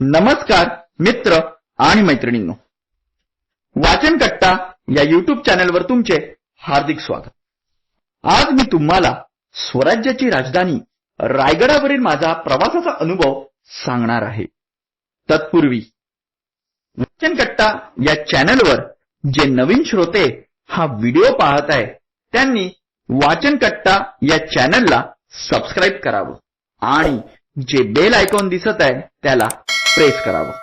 नमस्कार मित्र आणि मैत्रिणींनो. वाचन कट्टा या युट्यूब चॅनलवर तुमचे हार्दिक स्वागत. आज मी तुम्हाला स्वराज्याची राजधानी रायगडावरील माझा प्रवासाचा अनुभव सांगणार आहे. तत्पूर्वी वाचन कट्टा या चॅनलवर जे नवीन श्रोते हा व्हिडिओ पाहत आहे त्यांनी वाचन कट्टा या चॅनलला सबस्क्राईब करावं आणि जे बेल आयकॉन दिसत आहे त्याला प्रेस करावं.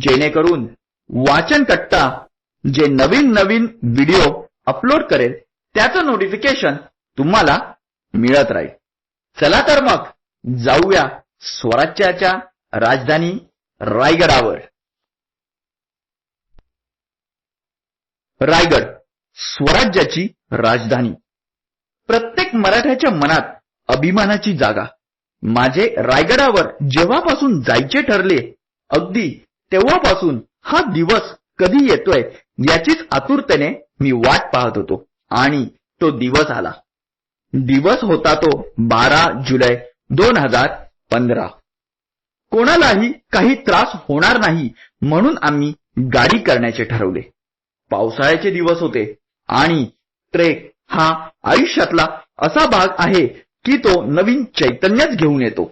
जेणेकरून वाचन कट्टा जे नवीन नवीन व्हिडिओ अपलोड करेल त्याचं नोटिफिकेशन तुम्हाला मिळत राहील. चला तर मग जाऊया स्वराज्याच्या राजधानी रायगडावर. रायगड स्वराज्याची राजधानी. प्रत्येक मराठ्याच्या मनात अभिमानाची जागा. माझे रायगडावर जेव्हापासून जायचे ठरले अगदी तेव्हापासून हा दिवस कधी येतोय याचीच आतुरतेने मी वाट पाहत होतो. आणि तो दिवस आला. दिवस होता तो बारा जुलै दोन हजार पंधरा. कोणालाही काही त्रास होणार नाही म्हणून आम्ही गाडी करण्याचे ठरवले. पावसाळ्याचे दिवस होते आणि ट्रेक हा आयुष्यातला असा भाग आहे की तो नवीन चैतन्यच घेऊन येतो.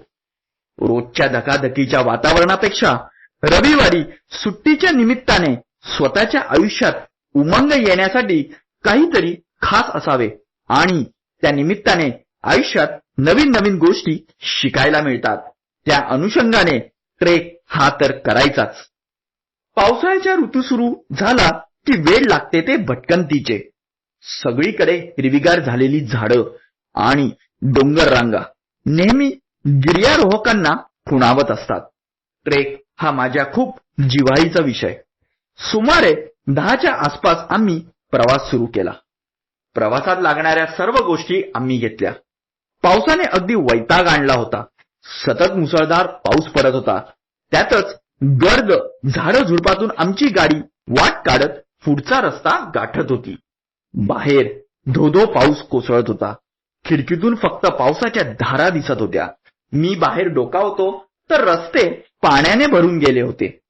रोजच्या धकाधकीच्या वातावरणापेक्षा रविवारी सुट्टीच्या निमित्ताने स्वतःच्या आयुष्यात उमंग येण्यासाठी काहीतरी खास असावे आणि त्या निमित्ताने आयुष्यात नवीन नवीन गोष्टी शिकायला मिळतात. त्या अनुषंगाने ट्रेक हा तर करायचाच. पावसाळ्याच्या ऋतू सुरू झाला की वेळ लागते ते भटकंतीचे. सगळीकडे हिरवीगार झालेली झाडं आणि डोंगर रांगा. नेहमी गिर्यारोहकांना खुणावत असतात. ट्रेक हा माझ्या खूप जिव्हाळीचा विषय. सुमारे दहाच्या आसपास आम्ही प्रवास सुरू केला. प्रवासात लागणाऱ्या सर्व गोष्टी आम्ही घेतल्या. पावसाने अगदी वैताग आणला होता. सतत मुसळधार पाऊस पडत होता. त्यातच गर्द झाडं झुडपातून आमची गाडी वाट काढत पुढचा रस्ता गाठत होती. बाहेर धोधो पाऊस कोसळत होता. खिडकीतून फक्त पावसाच्या धारा दिसत होत्या. मी बाहेर डोकावतो तर रस्ते पाण्याने भरून गेले होते.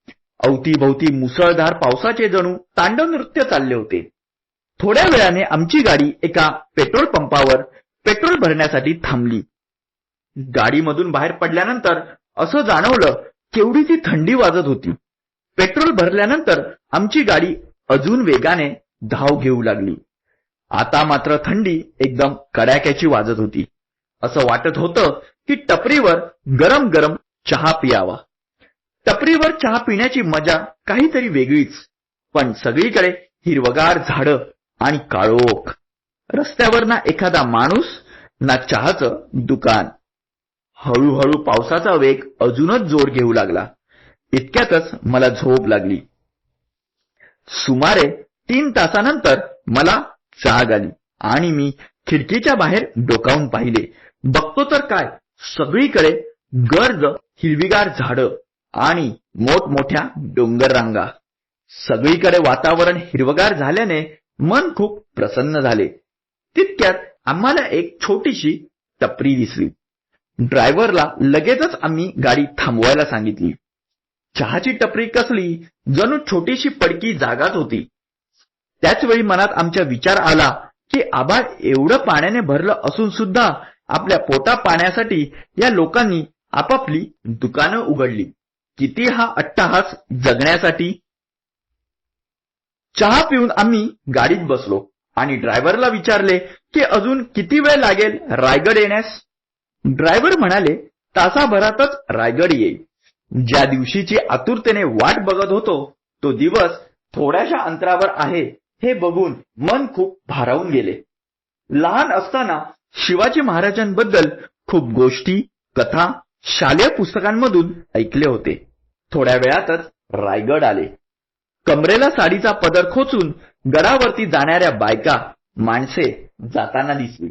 अवतीभवती मुसळधार पावसाचे जणू तांडव नृत्य चालले होते. थोड्या वेळाने आमची गाडी एका पेट्रोल पंपावर पेट्रोल भरण्यासाठी थांबली. गाडीमधून बाहेर पडल्यानंतर असं जाणवलं केवढी ती थंडी वाजत होती. पेट्रोल भरल्यानंतर आमची गाडी अजून वेगाने धाव घेऊ लागली. आता मात्र थंडी एकदम कडाक्याची वाजत होती. असं वाटत होतं की टपरीवर गरम गरम चहा पियावा. टपरीवर चहा पिण्याची मजा काहीतरी वेगळीच पण सगळीकडे हिरवगार झाडं आणि काळोख. रस्त्यावर ना एखादा माणूस ना चहाचं दुकान. हळूहळू पावसाचा वेग अजूनच जोर घेऊ लागला. इतक्यातच मला झोप लागली. सुमारे तीन तासानंतर मला जाग आली आणि मी खिडकीच्या बाहेर डोकावून पाहिले. बघतो तर काय? सगळीकडे गर्द हिरवीगार झाडं आणि मोठमोठ्या डोंगर रांगा सगळीकडे वातावरण हिरवगार झाल्याने मन खूप प्रसन्न झाले. तितक्यात आम्हाला एक छोटीशी टपरी दिसली. ड्रायव्हरला लगेचच आम्ही गाडी थांबवायला सांगितली. चहाची टपरी कसली? जणू छोटीशी पडकी जागाच होती. त्याचवेळी मनात आमच्या विचार आला की आभाळ एवढं पाण्याने भरलं असून सुद्धा आपल्या पोटा पाण्यासाठी या लोकांनी आपापली दुकानं उघडली. किती हा अट्टाहास जगण्यासाठी? चहा पिऊन आम्ही गाडीत बसलो आणि ड्रायव्हरला विचारले की अजून किती वेळ लागेल रायगड येण्यास? ड्रायव्हर म्हणाले तासाभरातच रायगड येईल. ज्या दिवशीची आतुरतेने वाट बघत होतो तो दिवस थोड्याशा अंतरावर आहे. हे बघून मन खूप भारावून गेले. लहान असताना शिवाजी महाराजांबद्दल खूप गोष्टी कथा शालेय पुस्तकांमधून ऐकले होते. थोड्या वेळातच रायगड आले. कमरेला साडीचा पदर खोचून गडावरती जाणाऱ्या बायका माणसे जाताना दिसली.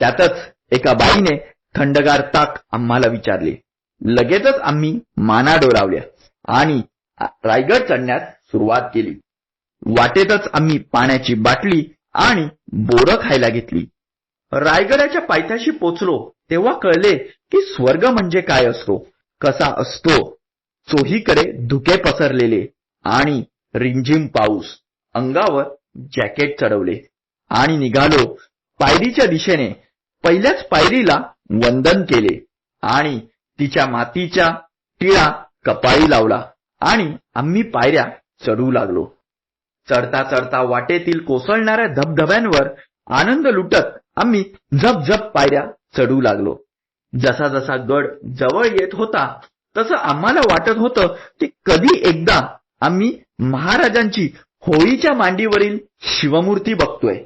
त्यातच एका बाईने थंडगार ताक आम्हाला विचारले. लगेचच आम्ही माना डोलावल्या आणि रायगड चढण्यास सुरुवात केली. वाटेतच आम्ही पाण्याची बाटली आणि बोरं खायला घेतली. रायगडाच्या पायथ्याशी पोचलो तेव्हा कळले की स्वर्ग म्हणजे काय असतो कसा असतो. चोहीकडे धुके पसरलेले आणि रिमझिम पाऊस अंगावर जॅकेट चढवले. आणि निघालो पायरीच्या दिशेने पहिल्याच पायरीला वंदन केले आणि तिच्या मातीच्या टिळा कपाळी लावला आणि आम्ही पायऱ्या चढू लागलो. चढता चढता वाटेतील कोसळणाऱ्या धबधब्यांवर आनंद लुटत आम्ही झपझप पायऱ्या चढू लागलो. जसा जसा गड जवळ येत होता तसं आम्हाला वाटत होतं की कधी एकदा आम्ही महाराजांची होळीच्या मांडीवरील शिवमूर्ती बघतोय.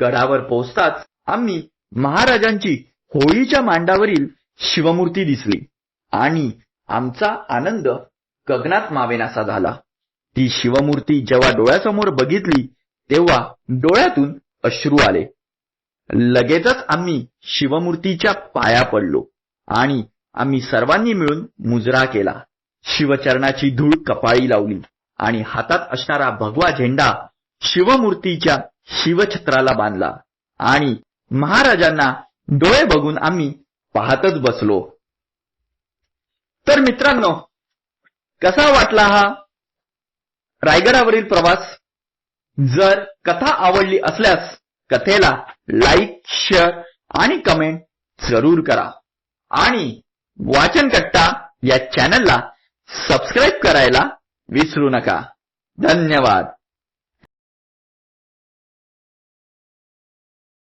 गडावर पोहोचताच आम्ही महाराजांची होळीच्या मांडावरील शिवमूर्ती दिसली आणि आमचा आनंद गगनात मावेनासा झाला. ती शिवमूर्ती जेव्हा डोळ्यासमोर बघितली तेव्हा डोळ्यातून अश्रू आले. लगेचच आम्ही शिवमूर्तीच्या पाया पडलो आणि आम्ही सर्वांनी मिळून मुजरा केला. शिवचरणाची धूळ कपाळी लावली आणि हातात असणारा भगवा झेंडा शिवमूर्तीच्या शिवछत्राला बांधला आणि महाराजांना डोळे बघून आम्ही पाहतच बसलो. तर मित्रांनो कसा वाटला हा रायगडावरील प्रवास जर कथा आवडली असल्यास कथेला लाईक शेअर आणि कमेंट जरूर करा. आणि वाचनकट्टा या चॅनलला सबस्क्राईब करायला विसरू नका. धन्यवाद.